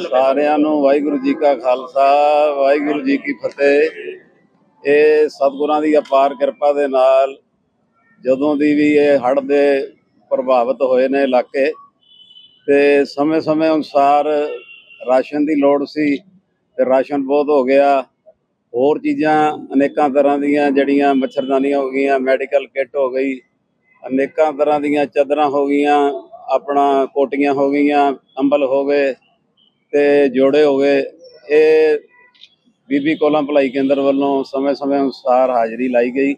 ਸਾਰਿਆਂ ਨੂੰ ਵਾਹਿਗੁਰੂ ਜੀ ਕਾ ਖਾਲਸਾ, ਵਾਹਿਗੁਰੂ ਜੀ ਕੀ ਫਤਿਹ। ਇਹ ਸਤਿਗੁਰਾਂ ਦੀ ਅਪਾਰ ਕਿਰਪਾ ਦੇ ਨਾਲ ਜਦੋਂ ਦੀ ਵੀ ਇਹ ਹੜ ਦੇ ਪ੍ਰਭਾਵਿਤ ਹੋਏ ਨੇ ਇਲਾਕੇ, ਤੇ ਸਮੇਂ-ਸਮੇਂ ਅਨੁਸਾਰ ਰਾਸ਼ਨ ਦੀ ਲੋੜ ਸੀ ਤੇ ਰਾਸ਼ਨ ਬਹੁਤ ਹੋ ਗਿਆ। ਹੋਰ ਚੀਜ਼ਾਂ ਅਨੇਕਾਂ ਤਰ੍ਹਾਂ ਦੀਆਂ ਜਿਹੜੀਆਂ ਮੱਛਰਦਾਨੀਆਂ ਹੋ ਗਈਆਂ, ਮੈਡੀਕਲ ਕਿੱਟ ਹੋ ਗਈ, ਅਨੇਕਾਂ ਤਰ੍ਹਾਂ ਦੀਆਂ ਚਾਦਰਾਂ ਹੋ ਗਈਆਂ, ਆਪਣਾ ਕੋਟੀਆਂ ਹੋ ਗਈਆਂ, ਅੰਬਲ ਹੋ ਗਏ ਤੇ ਜੋੜੇ ਹੋ ਗਏ। ਇਹ ਬੀਬੀ ਕੋਲਾਂ ਭਲਾਈ ਕੇਂਦਰ ਵੱਲੋਂ ਸਮੇਂ-ਸਮੇਂ ਅਨੁਸਾਰ ਹਾਜ਼ਰੀ ਲਾਈ ਗਈ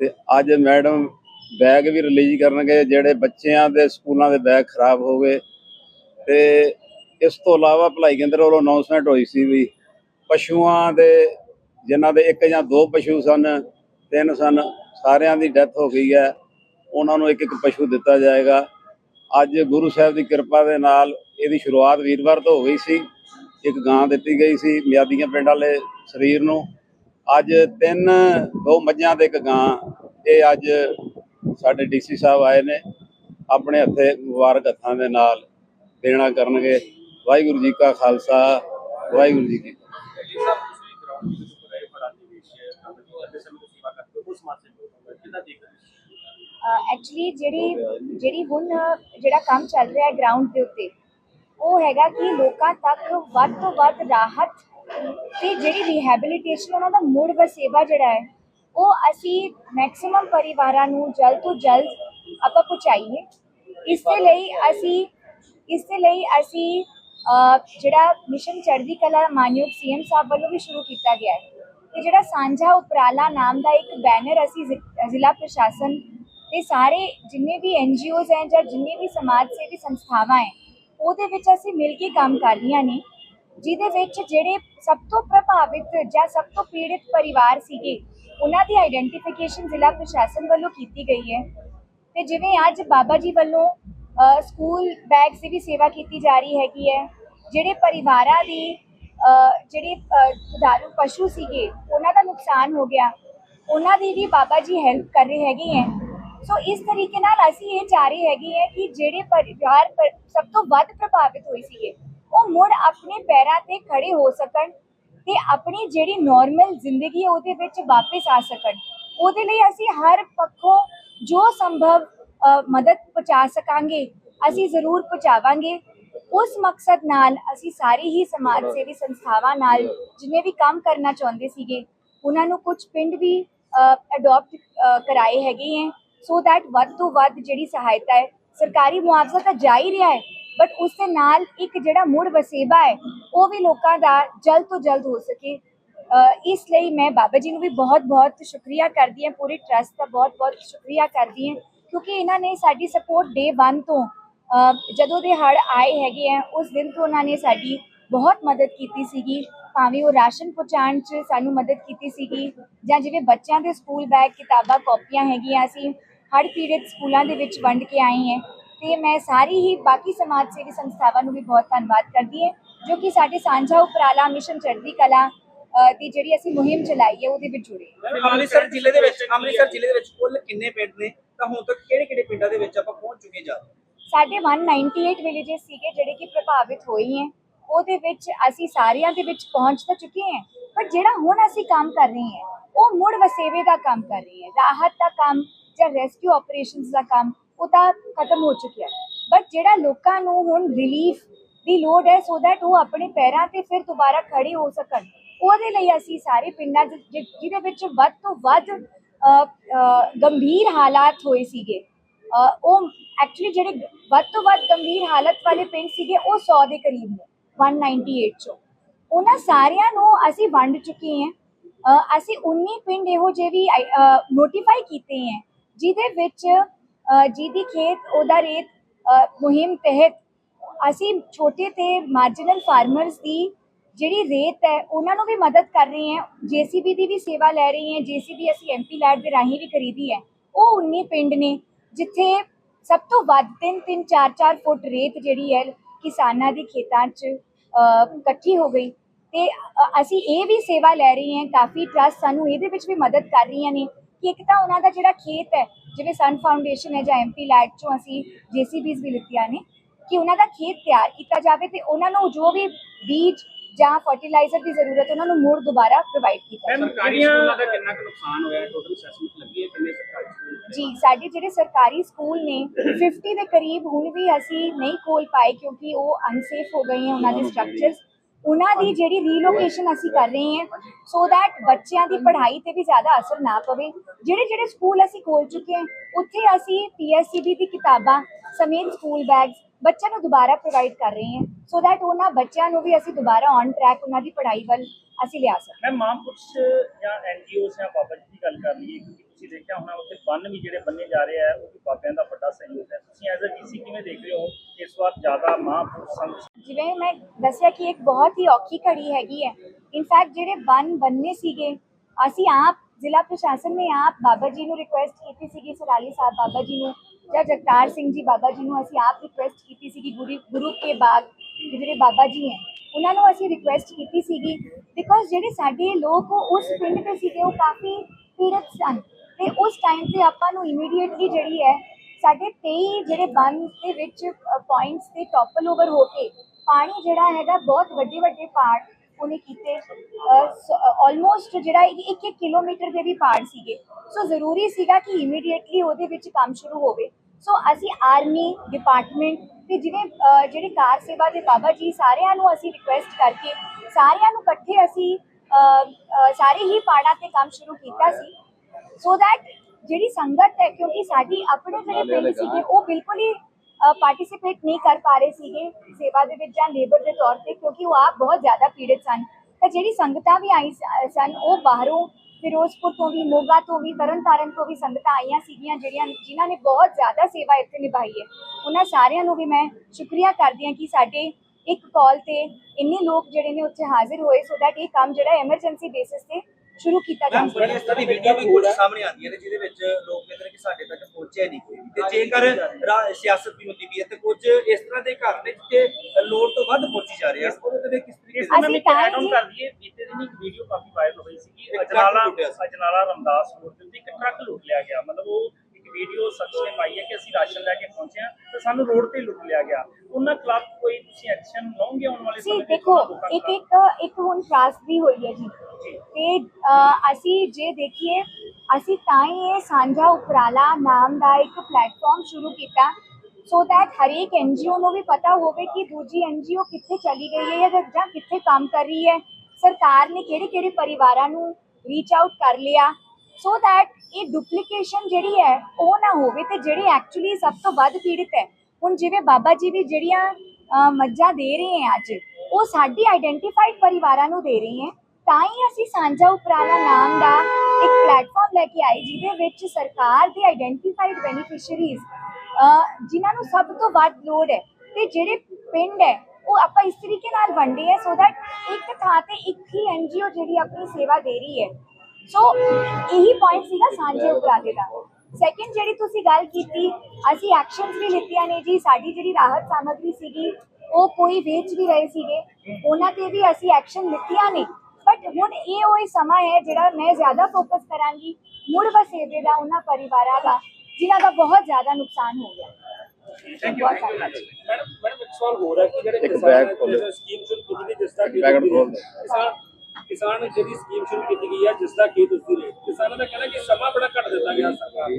ਤੇ ਅੱਜ ਮੈਡਮ ਬੈਗ ਵੀ ਰਿਲੀਜ਼ ਕਰਨਗੇ, ਜਿਹੜੇ ਬੱਚਿਆਂ ਦੇ ਸਕੂਲਾਂ ਦੇ ਬੈਗ ਖਰਾਬ ਹੋ ਗਏ। ਤੇ ਇਸ ਤੋਂ ਇਲਾਵਾ ਭਲਾਈ ਕੇਂਦਰ ਵੱਲੋਂ ਅਨਾਉਂਸਮੈਂਟ ਹੋਈ ਸੀ ਵੀ ਪਸ਼ੂਆਂ ਦੇ, ਜਿਨ੍ਹਾਂ ਦੇ ਇੱਕ ਜਾਂ ਦੋ ਪਸ਼ੂ ਸਨ, ਤਿੰਨ ਸਨ, ਸਾਰਿਆਂ ਦੀ ਡੈਥ ਹੋ ਗਈ ਹੈ। ਉਹਨਾਂ ਨੂੰ ਇੱਕ ਇੱਕ ਪਸ਼ੂ ਦਿੱਤਾ ਜਾਏਗਾ। ਅੱਜ ਗੁਰੂ ਸਾਹਿਬ ਦੀ ਕਿਰਪਾ ਦੇ ਨਾਲ ਇਹਦੀ ਸ਼ੁਰੂਆਤ ਵੀਰਵਾਰ ਤੋਂ ਹੋ ਗਈ ਸੀ। ਇੱਕ ਗਾਂ ਦਿੱਤੀ ਗਈ ਸੀ ਮਿਆਦੀਆਂ ਪਿੰਡ ਵਾਲੇ ਸਰੀਰ ਨੂੰ। ਅੱਜ ਤਿੰਨ, ਦੋ ਮੱਝਾਂ ਤੇ ਇੱਕ ਗਾਂ। ਇਹ ਅੱਜ ਸਾਡੇ ਡੀਸੀ ਸਾਹਿਬ ਆਏ ਨੇ। ਆਪਣੇ ਹੱਥੇ ਮੁਬਾਰਕ ਹੱਥਾਂ ਦੇ ਨਾਲ ਦੇਣਾ ਕਰਨਗੇ। ਵਾਹਿਗੁਰੂ ਜੀ ਕਾ ਖਾਲਸਾ, ਵਾਹਿਗੁਰੂ ਜੀ ਕੀ ਫਤਿਹ। ਐਕਚੁਅਲੀ ਜਿਹੜੀ ਜਿਹੜੀ ਹੁਣ, ਜਿਹੜਾ ਕੰਮ ਚੱਲ ਰਿਹਾ ਹੈ ਗਰਾਊਂਡ ਦੇ ਉੱਤੇ, ਉਹ ਹੈਗਾ ਕਿ ਲੋਕਾਂ ਤੱਕ ਵੱਧ ਤੋਂ ਵੱਧ ਰਾਹਤ ਤੇ ਜਿਹੜੀ ਰਿਹੈਬਿਲਿਟੇਸ਼ਨ ਉਹਨਾਂ ਦਾ ਮੁੜ ਵਸੇਵਾ ਜਿਹੜਾ ਹੈ, ਉਹ ਅਸੀਂ ਮੈਕਸਿਮਮ ਪਰਿਵਾਰਾਂ ਨੂੰ ਜਲਦ ਤੋਂ ਜਲਦ ਆਪਾਂ ਪਹੁੰਚਾਈਏ। ਇਸ ਦੇ ਲਈ ਅਸੀਂ, ਇਸ ਦੇ ਲਈ ਅਸੀਂ ਜਿਹੜਾ ਮਿਸ਼ਨ ਚੜ੍ਹਦੀ ਕਲਾ ਮਾਨਯੋਗ ਸੀਐਮ ਸਾਹਿਬ ਵੱਲੋਂ ਵੀ ਸ਼ੁਰੂ ਕੀਤਾ ਗਿਆ ਹੈ। ਤੇ ਜਿਹੜਾ ਸਾਂਝਾ ਉਪਰਾਲਾ ਨਾਮ ਦਾ ਇੱਕ ਬੈਨਰ ਅਸੀਂ ਜ਼ਿਲ੍ਹਾ ਪ੍ਰਸ਼ਾਸਨ ਤੇ ਸਾਰੇ ਜਿੰਨੇ ਵੀ ਐਨਜੀਓਜ਼ ਹੈ ਜਾਂ ਜਿੰਨੇ ਵੀ ਸਮਾਜ ਸੇਵੀ ਸੰਸਥਾਵਾਂ ਹੈ ਉਹਦੇ ਵਿੱਚ ਅਸੀਂ ਮਿਲ ਕੇ ਕੰਮ ਕਰ ਰਹੀਆਂ ਨੇ ਜਿਹਦੇ ਵਿੱਚ ਜਿਹੜੇ ਸਭ ਤੋਂ ਪ੍ਰਭਾਵਿਤ ਜਾਂ ਸਭ ਤੋਂ ਪੀੜਿਤ ਪਰਿਵਾਰ ਸੀਗੇ ਉਹਨਾਂ ਦੀ ਆਈਡੈਂਟੀਫਿਕੇਸ਼ਨ ਜ਼ਿਲ੍ਹਾ ਪ੍ਰਸ਼ਾਸਨ ਵੱਲੋਂ ਕੀਤੀ ਗਈ ਹੈ। ਤੇ ਜਿਵੇਂ ਅੱਜ ਬਾਬਾ ਜੀ ਵੱਲੋਂ ਸਕੂਲ ਬੈਗਸ ਦੀ ਵੀ ਸੇਵਾ ਕੀਤੀ ਜਾ ਰਹੀ ਹੈਗੀ ਹੈ ਜਿਹੜੇ ਪਰਿਵਾਰਾਂ ਦੀ ਜਿਹੜੇ ਅ, ਦੁਧਾਰੂ ਪਸ਼ੂ ਸੀਗੇ ਉਹਨਾਂ ਦਾ ਨੁਕਸਾਨ ਹੋ ਗਿਆ ਉਹਨਾਂ ਦੀ ਵੀ ਬਾਬਾ ਜੀ ਹੈਲਪ ਕਰ ਰਹੇ ਹੈਗੇ ਹੈ। ਸੋ ਇਸ ਤਰੀਕੇ ਨਾਲ ਅਸੀਂ ਇਹ ਚਾਹ ਰਹੇ ਹੈਗੇ ਹੈ ਕਿ ਜਿਹੜੇ ਪਰਿਵਾਰ ਸਭ ਤੋਂ ਵੱਧ ਪ੍ਰਭਾਵਿਤ ਹੋਏ ਸੀਗੇ, ਉਹ ਮੁੜ ਆਪਣੇ ਪੈਰਾਂ ਤੇ ਖੜੇ ਹੋ ਸਕਣ ਤੇ ਆਪਣੀ ਜਿਹੜੀ ਨਾਰਮਲ ਜ਼ਿੰਦਗੀ ਹੈ ਉਹਦੇ ਵਿੱਚ ਵਾਪਸ ਆ ਸਕਣ। ਉਹਦੇ ਲਈ ਅਸੀਂ ਹਰ ਪੱਖੋਂ ਜੋ ਸੰਭਵ ਮਦਦ ਪਹੁੰਚਾ ਸਕਾਂਗੇ, ਅਸੀਂ ਜ਼ਰੂਰ ਪਹੁੰਚਾਵਾਂਗੇ। ਉਸ ਮਕਸਦ ਨਾਲ ਅਸੀਂ ਸਾਰੇ ਹੀ ਸਮਾਜ ਸੇਵੀ ਸੰਸਥਾਵਾਂ ਨਾਲ ਜਿੰਨੇ ਵੀ ਕੰਮ ਕਰਨਾ ਚਾਹੁੰਦੇ ਸੀਗੇ, ਉਹਨਾਂ ਨੂੰ ਕੁਝ ਪਿੰਡ ਵੀ ਅਡਾਪਟ ਕਰਾਏ ਹੈਗੇ ਹੈ। ਸੋ ਦੈਟ ਵੱਧ ਤੋਂ ਵੱਧ ਜਿਹੜੀ ਸਹਾਇਤਾ ਹੈ, ਸਰਕਾਰੀ ਮੁਆਵਜ਼ਾ ਤਾਂ ਜਾ ਹੀ ਰਿਹਾ ਹੈ ਬਟ ਉਸ ਦੇ ਨਾਲ ਇੱਕ ਜਿਹੜਾ ਮੁੜ ਵਸੇਬਾ ਹੈ, ਉਹ ਵੀ ਲੋਕਾਂ ਦਾ ਜਲਦ ਤੋਂ ਜਲਦ ਹੋ ਸਕੇ। ਇਸ ਲਈ ਮੈਂ ਬਾਬਾ ਜੀ ਨੂੰ ਵੀ ਬਹੁਤ-ਬਹੁਤ ਸ਼ੁਕਰੀਆ ਕਰਦੀ ਹਾਂ, ਪੂਰੇ ਟਰਸਟ ਦਾ ਬਹੁਤ-ਬਹੁਤ ਸ਼ੁਕਰੀਆ ਕਰਦੀ ਹਾਂ, ਕਿਉਂਕਿ ਇਹਨਾਂ ਨੇ ਸਾਡੀ ਸਪੋਰਟ ਡੇ 1 ਤੋਂ ਜਦੋਂ ਦੇ ਹੜ ਆਏ ਹੈਗੇ ਆ, ਉਸ ਦਿਨ ਤੋਂ ਉਹਨਾਂ ਨੇ ਸਾਡੀ ਬਹੁਤ ਮਦਦ ਕੀਤੀ ਸੀਗੀ, ਭਾਵੇਂ ਉਹ ਰਾਸ਼ਨ ਪਹੁੰਚਾਉਣ 'ਚ ਸਾਨੂੰ ਮਦਦ ਕੀਤੀ ਸੀਗੀ, ਜਾਂ ਜਿਵੇਂ ਬੱਚਿਆਂ ਦੇ ਸਕੂਲ ਬੈਗ ਕਿਤਾਬਾਂ ਕਾਪੀਆਂ ਹੈਗੀਆਂ ਸੀ ਹੜ ਪੀੜਿਤ ਸਕੂਲਾਂ ਦੇ ਵਿੱਚ ਵੰਡ ਕੇ ਆਏ ਹਾਂ। ਤੇ ਮੈਂ ਸਾਰੀ ਹੀ ਬਾਕੀ ਸਮਾਜ ਸੇਵੀ ਸੰਸਥਾਵਾਂ ਨੂੰ ਵੀ ਬਹੁਤ ਧੰਨਵਾਦ ਕਰਦੀ ਹਾਂ ਜੋ ਕਿ ਸਾਡੇ ਸਾਂਝਾ ਉਪਰਾਲਾ ਮਿਸ਼ਨ ਚੜ੍ਹਦੀ ਕਲਾ ਦੀ ਜਿਹੜੀ ਅਸੀਂ ਮੁਹਿੰਮ ਚਲਾਈ ਹੈ ਉਹਦੇ ਵਿੱਚ ਜੁੜੇ ਅੰਮ੍ਰਿਤਸਰ ਜ਼ਿਲ੍ਹੇ ਦੇ ਵਿੱਚ ਅੰਮ੍ਰਿਤਸਰ ਜ਼ਿਲ੍ਹੇ ਦੇ ਵਿੱਚ ਕੁੱਲ ਕਿੰਨੇ ਪਿੰਡ ਨੇ? ਤਾਂ ਹੁਣ ਤੱਕ ਕਿਹੜੇ ਕਿਹੜੇ ਪਿੰਡਾਂ ਦੇ ਵਿੱਚ ਆਪਾਂ ਪਹੁੰਚ ਚੁੱਕੇ ਜਾ ਸਾਡੇ 198 ਵਿਲੇजेस ਸੀਗੇ ਜਿਹੜੇ ਕਿ ਪ੍ਰਭਾਵਿਤ ਹੋਏ ਹੈ। ਉਹਦੇ ਵਿੱਚ ਅਸੀਂ ਸਾਰਿਆਂ ਦੇ ਵਿੱਚ ਪਹੁੰਚ ਤਾਂ ਚੁੱਕੇ ਹਾਂ ਪਰ ਜਿਹੜਾ ਹੁਣ ਅਸੀਂ ਕੰਮ ਕਰ ਰਹੇ ਹਾਂ ਉਹ ਮੁੜ ਵਸੇਵੇ ਦਾ ਕੰਮ ਕਰ ਰਹੇ ਹਾਂ ਰਾਹਤ ਦਾ ਕੰਮ ਜਾਂ ਰੈਸਕਿਊ ਆਪਰੇਸ਼ਨਸ ਦਾ ਕੰਮ, ਉਹ ਤਾਂ ਖਤਮ ਹੋ ਚੁੱਕਿਆ ਬਟ ਜਿਹੜਾ ਲੋਕਾਂ ਨੂੰ ਹੁਣ ਰਿਲੀਫ ਦੀ ਲੋੜ ਹੈ ਸੋ ਦੈਟ ਉਹ ਆਪਣੇ ਪੈਰਾਂ ਤੇ ਫਿਰ ਦੁਬਾਰਾ ਖੜੇ ਹੋ ਸਕਣ, ਉਹਦੇ ਲਈ ਅਸੀਂ ਸਾਰੇ ਪਿੰਡਾਂ 'ਚ ਜਿਹਦੇ ਵਿੱਚ ਵੱਧ ਤੋਂ ਵੱਧ ਗੰਭੀਰ ਹਾਲਾਤ ਹੋਏ ਸੀਗੇ ਉਹ ਐਕਚੁਅਲੀ ਜਿਹੜੇ ਵੱਧ ਤੋਂ ਵੱਧ ਗੰਭੀਰ ਹਾਲਤ ਵਾਲੇ ਪਿੰਡ ਸੀਗੇ, ਉਹ 100 ਦੇ ਕਰੀਬ ਨੇ 198 ਚੋਂ। ਉਹਨਾਂ ਸਾਰਿਆਂ ਨੂੰ ਅਸੀਂ ਵੰਡ ਚੁੱਕੇ ਹਾਂ ਅਸੀਂ 19 ਪਿੰਡ ਇਹੋ ਜਿਹੇ ਵੀ ਨੋਟੀਫਾਈ ਕੀਤੇ ਹੈ ਜਿਹਦੇ ਵਿੱਚ ਜਿਹਦੀ ਖੇਤ, ਉਹਦਾ ਰੇਤ ਮੁਹਿੰਮ ਤਹਿਤ ਅਸੀਂ ਛੋਟੇ ਤੇ ਮਾਰਜਨਲ ਫਾਰਮਰਸ ਦੀ ਜਿਹੜੀ ਰੇਤ ਹੈ, ਉਹਨਾਂ ਨੂੰ ਵੀ ਮਦਦ ਕਰ ਰਹੇ ਹਾਂ। ਜੀਸੀਬੀ ਦੀ ਵੀ ਸੇਵਾ ਲੈ ਰਹੇ ਹਾਂ ਜੀਸੀਬੀ ਅਸੀਂ ਐਮਪੀ ਲੈਡ ਦੇ ਰਾਹੀਂ ਵੀ ਖਰੀਦੀ ਹੈ। ਉਹ 19 ਪਿੰਡ ਨੇ, ਜਿੱਥੇ ਸਭ ਤੋਂ ਵੱਧ 3 3 4 4 ਫੁੱਟ ਰੇਤ ਜਿਹੜੀ ਹੈ, ਕਿਸਾਨਾਂ ਦੇ ਖੇਤਾਂ 'ਚ ਇਕੱਠੀ ਹੋ ਗਈ। ਤੇ ਅਸੀਂ ਇਹ ਵੀ ਸੇਵਾ ਲੈ ਰਹੇ ਹਾਂ, ਕਾਫੀ ਟਰਸਟ ਸਾਨੂੰ ਇਹਦੇ ਵਿੱਚ ਵੀ ਮਦਦ ਕਰ ਰਹੀਆਂ ਨੇ। ਕਿ ਇੱਕ ਤਾਂ ਉਹਨਾਂ ਦਾ ਜਿਹੜਾ ਖੇਤ ਹੈ ਜਿਵੇਂ ਸਨ ਫਾਊਂਡੇਸ਼ਨ ਹੈ ਜਾਂ ਐਮਪੀ ਲੈਟ ਚੋਂ ਅਸੀਂ ਜੀਸੀਬੀਜ਼ ਵੀ ਲਿੱਤੀਆਂ ਨੇ ਕਿ ਉਹਨਾਂ ਦਾ ਖੇਤ ਤਿਆਰ ਕੀਤਾ ਜਾਵੇ ਤੇ ਉਹਨਾਂ ਨੂੰ ਜੋ ਵੀ ਬੀਜ ਜਾਂ ਫਰਟੀਲਾਈਜ਼ਰ ਦੀ ਜ਼ਰੂਰਤ ਉਹਨਾਂ ਨੂੰ ਮੁੜ ਦੁਬਾਰਾ ਪ੍ਰੋਵਾਈਡ ਕੀਤਾ ਜਾਵੇ। ਸਰਕਾਰੀ ਸਕੂਲਾਂ ਦਾ ਕਿੰਨਾ ਕੁ ਨੁਕਸਾਨ ਹੋਇਆ? ਟੋਟਲ ਅਸੈਸਮੈਂਟ ਲੱਗੀ ਹੈ ਕਿੰਨੇ ਸਰਕਾਰੀ ਸਕੂਲ ਜੀ ਸਾਡੇ ਜਿਹੜੇ ਸਰਕਾਰੀ ਸਕੂਲ ਨੇ 50 ਦੇ ਕਰੀਬ ਹੁਣ ਵੀ ਅਸੀਂ ਨਹੀਂ ਖੋਲ ਪਾਏ ਕਿਉਂਕਿ ਉਹ ਅਨਸੇਫ ਹੋ ਗਏ ਹਨ ਉਹਨਾਂ ਦੇ ਸਟਰਕਚਰਸ ਉਹਨਾਂ ਦੀ ਜਿਹੜੀ ਰੀਲੋਕੇਸ਼ਨ ਅਸੀਂ ਕਰ ਰਹੇ ਹਾਂ ਸੋ that ਬੱਚਿਆਂ ਦੀ ਪੜ੍ਹਾਈ ਤੇ ਵੀ ਜ਼ਿਆਦਾ ਅਸਰ ਨਾ ਪਵੇ। ਜਿਹੜੇ ਜਿਹੜੇ ਸਕੂਲ ਅਸੀਂ ਖੋਲ ਚੁੱਕੇ ਹਾਂ ਉੱਥੇ ਅਸੀਂ ਪੀਐਸਸੀਬੀ ਦੀ ਕਿਤਾਬਾਂ ਸਮੇਤ ਸਕੂਲ ਬੈਗਸ ਬੱਚਿਆਂ ਨੂੰ ਦੁਬਾਰਾ ਪ੍ਰੋਵਾਈਡ ਕਰ ਰਹੇ ਹਾਂ ਸੋ that ਉਹਨਾਂ ਬੱਚਿਆਂ ਨੂੰ ਵੀ ਅਸੀਂ ਦੁਬਾਰਾ ਔਨ ਟਰੈਕ ਉਹਨਾਂ ਦੀ ਪੜ੍ਹਾਈ ਵੱਲ ਅਸੀਂ ਲਿਆ ਸਕੀਏ। ਮੈਂ ਮਹਾਂਪੁਰਸ਼ ਜਾਂ ਐਨਜੀਓਸ ਜਾਂ ਬਾਬਾ ਜੀ ਦੀ ਗੱਲ ਕਰ ਲਈਏ ਕਿਉਂਕਿ ਤੁਸੀਂ ਦੇਖਿਆ ਹੋਣਾ, ਉੱਥੇ ਬੰਨ ਵੀ ਜਿਹੜੇ ਬੰਨੇ ਜਾ ਰਹੇ ਆ, ਉਹ ਵੀ ਬਾਬਿਆਂ ਦਾ ਵੱਡਾ ਸਹਿਯੋਗ ਹੈ। ਤੁਸੀਂ ਐਜ਼ ਅ ਡੀਸੀ ਕਿਵੇਂ ਦੇਖ ਰਹੇ ਹੋ ਇਸ ਵਾਰ ਜ਼ਿਆਦਾ ਮਹਾਂਪੁਰਸ਼ ਸੰਤ ਜਿਵੇਂ ਮੈਂ ਦੱਸਿਆ ਕਿ ਇੱਕ ਬਹੁਤ ਹੀ ਔਖੀ ਘੜੀ ਹੈਗੀ ਹੈ। ਇਨਫੈਕਟ ਜਿਹੜੇ ਬੰਨ ਬੰਨੇ ਸੀਗੇ, ਅਸੀਂ ਆਪ ਜ਼ਿਲ੍ਹਾ ਪ੍ਰਸ਼ਾਸਨ ਨੇ ਆਪ ਬਾਬਾ ਜੀ ਨੂੰ ਰਿਕੁਐਸਟ ਕੀਤੀ ਸੀਗੀ, ਸਰਾਲੀ ਸਾਹਿਬ ਬਾਬਾ ਜੀ ਨੂੰ ਜਾਂ ਜਗਤਾਰ ਸਿੰਘ ਜੀ ਬਾਬਾ ਜੀ ਨੂੰ ਅਸੀਂ ਆਪ ਰਿਕੁਐਸਟ ਕੀਤੀ ਸੀਗੀ, ਗੁਰੂ ਗੁਰੂ ਕੇ ਬਾਗ ਦੇ ਜਿਹੜੇ ਬਾਬਾ ਜੀ ਹੈ, ਉਹਨਾਂ ਨੂੰ ਅਸੀਂ ਰਿਕੁਐਸਟ ਕੀਤੀ ਸੀਗੀ। ਬਿਕੋਜ਼ ਜਿਹੜੇ ਸਾਡੇ ਲੋਕ ਉਹ ਉਸ ਪਿੰਡ ਦੇ ਸੀਗੇ, ਉਹ ਕਾਫੀ ਪੀੜਤ ਸਨ। ਤੇ ਉਸ ਟਾਈਮ ਤੇ ਆਪਾਂ ਨੂੰ ਇਮੀਡੀਏਟਲੀ ਜਿਹੜੀ ਹੈ, ਸਾਡੇ 23 ਜਿਹੜੇ ਬੰਦ ਦੇ ਵਿੱਚ ਪੁਆਇੰਟਸ ਤੇ ਟੋਪਲ ਓਵਰ ਹੋ ਕੇ ਪਾਣੀ ਜਿਹੜਾ ਹੈਗਾ ਬਹੁਤ ਵੱਡੇ ਵੱਡੇ ਪਹਾੜ ਉਹਨੇ ਕੀਤੇ। ਆਲਮੋਸਟ ਜਿਹੜਾ 1-1 ਕਿਲੋਮੀਟਰ ਦੇ ਵੀ ਪਹਾੜ ਸੀਗੇ। ਸੋ ਜ਼ਰੂਰੀ ਸੀਗਾ ਕਿ ਇਮੀਡੀਏਟਲੀ ਉਹਦੇ ਵਿੱਚ ਕੰਮ ਸ਼ੁਰੂ ਹੋਵੇ। ਸੋ ਅਸੀਂ ਆਰਮੀ ਡਿਪਾਰਟਮੈਂਟ ਤੇ ਜਿਵੇਂ ਜਿਹੜੇ ਕਾਰ ਸੇਵਾ ਦੇ ਬਾਬਾ ਜੀ ਸਾਰਿਆਂ ਨੂੰ ਅਸੀਂ ਰਿਕੁਐਸਟ ਕਰਕੇ, ਸਾਰਿਆਂ ਨੂੰ ਇਕੱਠੇ ਅਸੀਂ ਸਾਰੇ ਹੀ ਪਹਾੜਾਂ ਤੇ ਕੰਮ ਸ਼ੁਰੂ ਕੀਤਾ ਸੀ। ਸੋ that ਜਿਹੜੀ ਸੰਗਤ ਹੈ ਕਿਉਂਕਿ ਸਾਡੀ ਆਪਣੇ ਜਿਹੜੇ ਪਿੰਡ ਸੀਗੇ ਉਹ ਬਿਲਕੁਲ ਹੀ ਪਾਰਟਿਸਿਪੇਟ ਨਹੀਂ ਕਰ ਪਾ ਰਹੇ ਸੀਗੇ ਸੇਵਾ ਦੇ ਵਿੱਚ ਜਾਂ ਲੇਬਰ ਦੇ ਤੌਰ ਤੇ ਕਿਉਂਕਿ ਉਹ ਆਪ ਬਹੁਤ ਜ਼ਿਆਦਾ ਪੀੜਤ ਸਨ। ਤਾਂ ਜਿਹੜੀ ਸੰਗਤਾਂ ਵੀ ਆਈ ਸਨ ਉਹ ਬਾਹਰੋਂ ਫਿਰੋਜ਼ਪੁਰ ਤੋਂ ਵੀ ਮੋਗਾ ਤੋਂ ਵੀ ਤਰਨਤਾਰਨ ਤੋਂ ਵੀ ਸੰਗਤਾਂ ਆਈਆਂ ਸੀਗੀਆਂ ਜਿਹੜੀਆਂ ਜਿਨ੍ਹਾਂ ਨੇ ਬਹੁਤ ਜ਼ਿਆਦਾ ਸੇਵਾ ਇੱਥੇ ਨਿਭਾਈ ਹੈ। ਉਹਨਾਂ ਸਾਰਿਆਂ ਨੂੰ ਵੀ ਮੈਂ ਸ਼ੁਕਰੀਆ ਕਰਦੀ ਹਾਂ ਕਿ ਸਾਡੇ ਇੱਕ ਕਾਲ ਤੇ ਇੰਨੇ ਲੋਕ ਜਿਹੜੇ ਨੇ ਉੱਥੇ ਹਾਜ਼ਰ ਹੋਏ ਸੋ that ਇਹ ਕੰਮ ਜਿਹੜਾ ਐਮਰਜੈਂਸੀ ਬੇਸਿਸ ਤੇ ਸ਼ੁਰੂ ਕੀਤਾ ਜਾ ਮੈਮ ਸਕੇ ਬੜੀ ਇਸ ਤਰ੍ਹਾਂ ਦੀ ਵੀਡੀਓ ਵੀ ਕੁਝ ਸਾਹਮਣੇ ਆਉਂਦੀਆਂ ਨੇ ਜਿਹਦੇ ਵਿੱਚ ਲੋਕ ਕਹਿੰਦੇ ਨੇ ਕਿ ਸਾਡੇ ਤੱਕ ਪਹੁੰਚਿਆ ਨਹੀਂ ਕੋਈ। ਤੇ ਜੇਕਰ ਰਾ- ਸਿਆਸਤ ਵੀ ਹੁੰਦੀ ਵੀ ਹੈ ਤੇ ਕੁਝ ਇਸ ਤਰ੍ਹਾਂ ਦੇ ਘਰ ਨੇ ਜਿੱਥੇ ਲੋੜ ਤੋਂ ਵੱਧ ਪਹੁੰਚੀ ਜਾ ਰਹੇ ਆ ਉਹਦੇ ਤੇ ਕਿਸ ਤਰੀਕੇ ਇਸ ਅਸੀਂ ਤਰ੍ਹਾਂ ਮੈਂ ਤਾਂ ਐਡ ਆਨ ਹੀ- ਕਰ ਦਈਏ ਬੀਤੇ ਦਿਨ ਇੱਕ ਵੀਡੀਓ ਕਾਫੀ ਵਾਇਰਲ ਹੋਈ ਸੀ ਇੱਕ ਅਜਨਾਲਾ ਟਰੱਕ ਲੁੱਟਿਆ ਸੀ। ਅਜਨਾਲਾ ਰਮਦਾਸ ਰੋਡ ਤੇ ਇੱਕ ਟਰੱਕ ਲੁੱਟ ਲਿਆ ਗਿਆ। ਮਤਲਬ ਉਹ ਇੱਕ ਵੀਡੀਓ ਸ਼ਖਸ ਨੇ ਪਾਈ ਹੈ ਕਿ ਅਸੀਂ ਰਾਸ਼ਨ ਲੈ ਕੇ ਪਹੁੰਚੇ ਹਾਂ ਤੇ ਸਾਨੂੰ ਰੋਡ ਤੇ ਹੀ ਲੁੱਟ ਲਿਆ ਗਿਆ। ਉਹਨਾਂ ਖਿਲਾਫ ਕੋਈ ਤੁਸੀਂ ਐਕਸ਼ਨ ਲਓਗੇ ਆਉਣ ਵਾਲੇ ਸਮੇਂ ਵਿੱਚ? ਦੇਖੋ ਇੱਕ? ਇੱਕ ਇੱਕ ਹੁਣ ਟਰਾਸਟ ਵੀ ਹੋਈ ਹੈ ਜੀ। ਤੇ ਅਸੀਂ ਜੇ ਦੇਖੀਏ ਅਸੀਂ ਤਾਂ ਹੀ ਇਹ ਸਾਂਝਾ ਉਪਰਾਲਾ ਨਾਮ ਦਾ ਇੱਕ ਪਲੇਟਫਾਰਮ ਸ਼ੁਰੂ ਕੀਤਾ ਸੋ that ਹਰੇਕ ਐਨਜੀਓ ਨੂੰ ਵੀ ਪਤਾ ਹੋਵੇ ਕਿ ਦੂਜੀ ਐਨਜੀਓ ਕਿੱਥੇ ਚਲੀ ਗਈ ਹੈ ਜਾਂ ਕਿੱਥੇ ਕੰਮ ਕਰ ਰਹੀ ਹੈ। ਸਰਕਾਰ ਨੇ ਕਿਹੜੇ ਕਿਹੜੇ ਪਰਿਵਾਰਾਂ ਨੂੰ ਰੀਚ ਆਊਟ ਕਰ ਲਿਆ ਸੋ that ਇਹ ਡੁਪਲੀਕੇਸ਼ਨ ਜਿਹੜੀ ਹੈ ਉਹ ਨਾ ਹੋਵੇ ਤੇ ਜਿਹੜੇ ਐਕਚੁਅਲੀ ਸਭ ਤੋਂ ਵੱਧ ਪੀੜਿਤ ਹੈ ਹੁਣ ਜਿਵੇਂ ਬਾਬਾ ਜੀ ਵੀ ਜਿਹੜੀਆਂ ਮੱਝਾਂ ਦੇ ਰਹੇ ਹੈ ਅੱਜ, ਉਹ ਸਾਡੀ ਆਈਡੈਂਟੀਫਾਈਡ ਪਰਿਵਾਰਾਂ ਨੂੰ ਦੇ ਰਹੇ ਹੈ ਤਾਂ ਹੀ ਅਸੀਂ ਸਾਂਝਾ ਉਪਰਾਲਾ ਨਾਮ ਦਾ ਇੱਕ ਪਲੇਟਫਾਰਮ ਲੈ ਕੇ ਆਏ, ਜਿਹਦੇ ਵਿੱਚ ਸਰਕਾਰ ਦੇ ਆਈਡੈਂਟੀਫਾਈਡ ਬੈਨੀਫੀਸ਼ੀਅਰੀਜ਼ ਜਿਨ੍ਹਾਂ ਨੂੰ ਸਭ ਤੋਂ ਵੱਧ ਲੋੜ ਹੈ ਤੇ ਜਿਹੜੇ ਪਿੰਡ ਹੈ, ਉਹ ਆਪਾਂ ਇਸ ਤਰੀਕੇ ਨਾਲ ਵੰਡੇ ਹੈ ਸੋ ਦੈਟ ਇੱਕ ਥਾਂ ਤੇ ਇੱਕ ਹੀ ਐਨਜੀਓ ਜਿਹੜੀ ਆਪਣੀ ਸੇਵਾ ਦੇ ਰਹੀ ਹੈ। ਸੋ ਇਹੀ ਪੁਆਇੰਟ ਸੀਗਾ ਸਾਂਝੇ ਉਪਰਾਲੇ ਦਾ। ਸੈਕਿੰਡ ਜਿਹੜੀ ਤੁਸੀਂ ਗੱਲ ਕੀਤੀ ਅਸੀਂ ਐਕਸ਼ਨਸ ਵੀ ਲਿੱਤੀਆਂ ਨੇ ਜੀ ਸਾਡੀ ਜਿਹੜੀ ਰਾਹਤ ਸਾਮਗਰੀ ਸੀਗੀ ਉਹ ਕੋਈ ਵੇਚ ਵੀ ਰਹੇ ਸੀਗੇ ਉਹਨਾਂ ਤੇ ਵੀ ਅਸੀਂ ਐਕਸ਼ਨ ਲਿੱਤੀਆਂ ਨੇ ਬਟ ਹੁਣ ਇਹ ਉਹ ਹੀ ਸਮਾਂ ਹੈ ਜਿਹੜਾ ਮੈਂ ਜ਼ਿਆਦਾ ਫੋਕਸ ਕਰਾਂਗੀ ਮੁੜ ਵਸੇਬੇ ਦਾ ਉਹਨਾਂ ਪਰਿਵਾਰਾਂ ਦਾ ਜਿਨ੍ਹਾਂ ਦਾ ਬਹੁਤ ਜ਼ਿਆਦਾ ਨੁਕਸਾਨ ਹੋ ਗਿਆ. ਮੈਡਮ ਮੈਡਮ ਇੱਕ ਸਵਾਲ ਹੋ ਰਿਹਾ ਕਿ ਜਿਹੜੇ ਇੱਕ ਕਿਸਾਨ ਸਕੀਮ ਸ਼ੁਰੂ ਕੀਤੀ ਜਿਸ ਦਿਓ। ਕਿਸਾਨ ਕਿਸਾਨ ਜਿਹੜੀ ਸਕੀਮ ਸ਼ੁਰੂ ਕੀਤੀ ਗਈ ਹੈ ਜਿਸ ਦਾ ਖੇਤ ਉਸਦੀ ਰੇਟ ਕਿਸਾਨਾਂ ਦਾ ਕਹਿਣਾ ਕਿ ਸਮਾਂ ਬੜਾ ਘੱਟ ਦਿੱਤਾ ਗਿਆ ਸਰਕਾਰ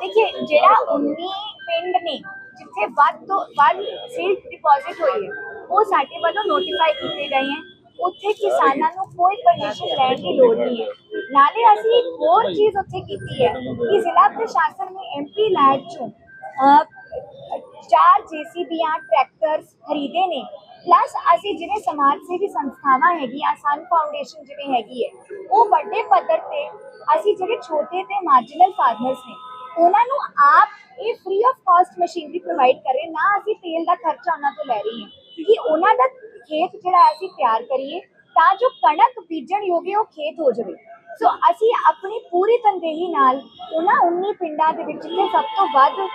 ਦੇਖਿਏ ਜਿਹੜਾ 19 ਪਿੰਡ ਨੇ, ਜਿੱਥੇ ਵੱਧ ਤੋਂ ਵੱਧ ਸਿਲਕ ਡਿਪੋਜ਼ਿਟ ਹੋਈ ਹੈ, ਉਹ ਸਾਡੇ ਵੱਲੋਂ ਨੋਟੀਫਾਈ ਕੀਤੇ ਗਏ ਹੈ। ਉੱਥੇ ਕਿਸਾਨਾਂ ਨੂੰ ਕੋਈ ਪਰਮਿਸ਼ਨ ਲੈਣ ਦੀ ਲੋੜ ਨਹੀਂ ਹੈ। ਨਾਲੇ ਅਸੀਂ ਇੱਕ ਹੋਰ ਚੀਜ਼ ਉੱਥੇ ਕੀਤੀ ਹੈ ਕਿ ਜ਼ਿਲ੍ਹਾ ਪ੍ਰਸ਼ਾਸਨ ਨੇ ਐਮਪੀ ਲੈਡ ਚੋਂ ਚਾਰ ਜੀਸੀਬੀਆਂ, ਟਰੈਕਟਰਸ ਖਰੀਦੇ ਨੇ। ਪਲੱਸ ਅਸੀਂ ਜਿਵੇਂ ਸਮਾਜ ਸੇਵੀ ਸੰਸਥਾਵਾਂ ਹੈਗੀਆਂ ਸਨ ਫਾਊਂਡੇਸ਼ਨ ਜਿਵੇਂ ਹੈਗੀ ਹੈ, ਉਹ ਵੱਡੇ ਪੱਧਰ ਤੇ ਅਸੀਂ ਜਿਹੜੇ ਛੋਟੇ ਤੇ ਮਾਰਜਨਲ ਫਾਰਮਰਸ ਨੇ, ਉਹਨਾਂ ਨੂੰ ਆਪ ਇਹ free of cost machinery provide ਕਰੇ, ਨਾ ਅਸੀਂ ਤੇਲ ਦਾ ਖਰਚਾ ਉਹਨਾਂ ਤੋਂ ਲੈ ਰਹੇ ਹਾਂ ਕਿ ਉਹਨਾਂ ਦਾ ਖੇਤ ਜਿਹੜਾ ਅਸੀਂ ਤਿਆਰ ਕਰੀਏ, ਤਾਂ ਜੋ ਕਣਕ ਬੀਜਣ ਯੋਗ ਉਹ ਖੇਤ ਹੋ ਜਾਵੇ। ਸੋ ਅਸੀਂ ਆਪਣੀ ਪੂਰੀ ਤਨਦੇਹੀ ਨਾਲ ਉਹਨਾਂ 19 ਪਿੰਡਾਂ ਦੇ ਵਿੱਚ ਜਿੱਥੇ ਸਭ ਤੋਂ ਵੱਧ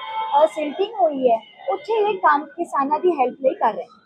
ਸਿਲਟਿੰਗ ਹੋਈ ਹੈ, ਉੱਥੇ ਇਹ ਕੰਮ ਕਿਸਾਨਾਂ ਦੀ ਹੈਲਪ ਲਈ ਕਰ ਰਹੇ ਹਾਂ।